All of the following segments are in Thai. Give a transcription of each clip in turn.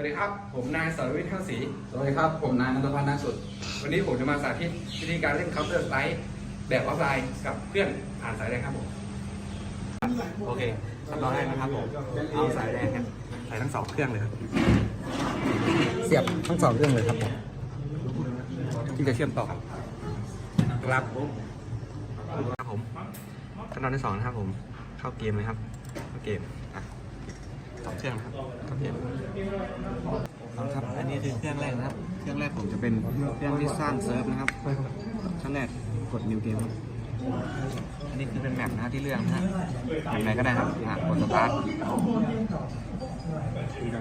วัสดีครับ ผมนายสรวิทย์เท่าศรีสวัสดีครับ ผมนายนันทพัฒน์นักสุด วันนี้ผมจะมาสาธิตวิธีการเล่น Counter Strike แบบออฟไลน์กับเพื่อนผ่านสายแดงครับผม โอเคขั้นตอนแรกนะครับผม เอาสายแดงเนี่ยใส่ทั้งสองเครื่องเลยครับ เสียบทั้งสองเครื่องเลยครับผม ที่จะเชื่อมต่อครับ ครับครับผมขั้นตอนที่สองนะครับผม เข้าเกมเลยครับ เข้าเกมอะ สองเครื่องนะครับเข้าเกมเอาครับ อันนี้คือเครื่องแรกนะครับ เครื่องแรกผมจะเป็นเครื่องที่สร้างเซิร์ฟนะครับขั้นแรกกด new game ครับอันนี้คือเป็นแมปนะที่เลือกนะฮะแมปไหนก็ได้ครับอะกดสตาร์ท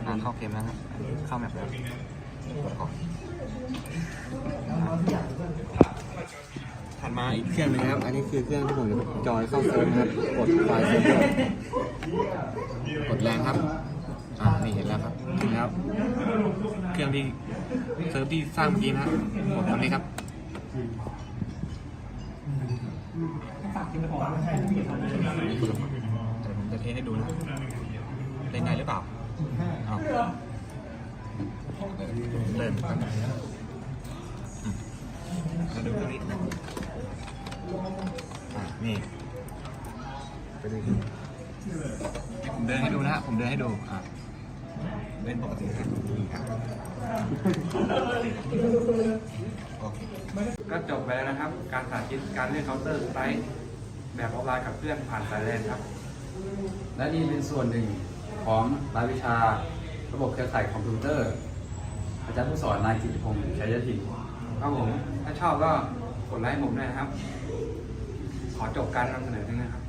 อะเข้าเกมแล้วครับอันนี้เข้าแมปแล้วกดก่อน ถัดมาอีกเครื่องหนึงนะครับ อันนี้คือเครื่องที่ผมจะจอยเข้าเซิร์ฟนะครับ กดไฟล์เซิร์ฟเกดแรงครับ อ่า นี่เห็นแล้วครับถึงแล้ว เครื่องที่เซิร์ฟที่สร้างเมื่อกี้นะครับกดตรงนี้ครับนี่คุณเดี๋ยวผมจะเทให้ดูนะเล่นได้หรือเปล่าเอาเริ่มครับอืมมาดูตรงนี้ นี่ไปดูที่ผมเดินให้ดูนะฮะผมเดินให้ดูอะเล่นปกติครับโอเคก็จบไปแล้วนะครับ การสาธิตการเล่นเคาน์เตอร์สไตล์แบบออฟไลน์กับเพื่อนผ่านสายแลนครับ และนี่เป็นส่วนหนึ่งของรายวิชา ระบบเครือข่ายคอมพิวเตอร์อาจารย์ผู้สอนนายกิติพงศ์ชัยถิ่นครับผม ถ้าชอบก็กดไลค์ผมด้วยนะครับขอ จบการนำเสนอนี้นะครับ